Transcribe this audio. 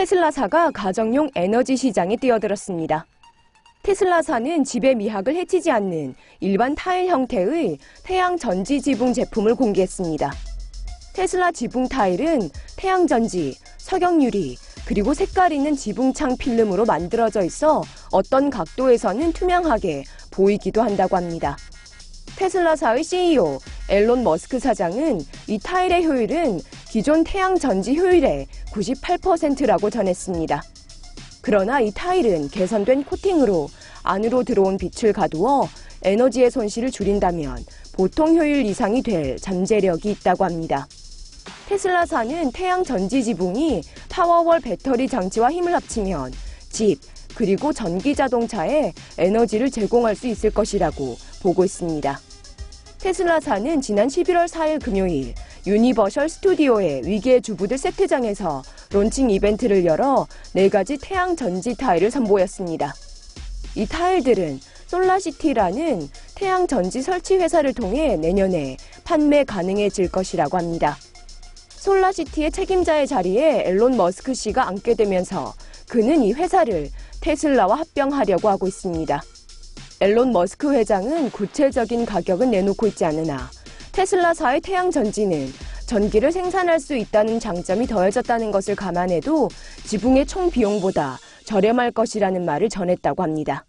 테슬라사가 가정용 에너지 시장에 뛰어들었습니다. 테슬라사는 집의 미학을 해치지 않는 일반 타일 형태의 태양 전지 지붕 제품을 공개했습니다. 테슬라 지붕 타일은 태양 전지, 석영 유리, 그리고 색깔 있는 지붕창 필름으로 만들어져 있어 어떤 각도에서는 투명하게 보이기도 한다고 합니다. 테슬라사의 CEO 앨론 머스크 사장은 이 타일의 효율은 기존 태양 전지 효율의 98%라고 전했습니다. 그러나 이 타일은 개선된 코팅으로 안으로 들어온 빛을 가두어 에너지의 손실을 줄인다면 보통 효율 이상이 될 잠재력이 있다고 합니다. 테슬라사는 태양 전지 지붕이 파워월 배터리 장치와 힘을 합치면 집, 그리고 전기 자동차에 에너지를 제공할 수 있을 것이라고 보고 있습니다. 테슬라사는 지난 11월 4일 금요일 유니버셜 스튜디오의 위기의 주부들 세트장에서 론칭 이벤트를 열어 네 가지 태양 전지 타일을 선보였습니다. 이 타일들은 솔라시티라는 태양 전지 설치 회사를 통해 내년에 판매 가능해질 것이라고 합니다. 솔라시티의 책임자의 자리에 앨론 머스크 씨가 앉게 되면서 그는 이 회사를 테슬라와 합병하려고 하고 있습니다. 앨론 머스크 회장은 구체적인 가격은 내놓고 있지 않으나 테슬라사의 태양 전지는 전기를 생산할 수 있다는 장점이 더해졌다는 것을 감안해도 지붕의 총 비용보다 저렴할 것이라는 말을 전했다고 합니다.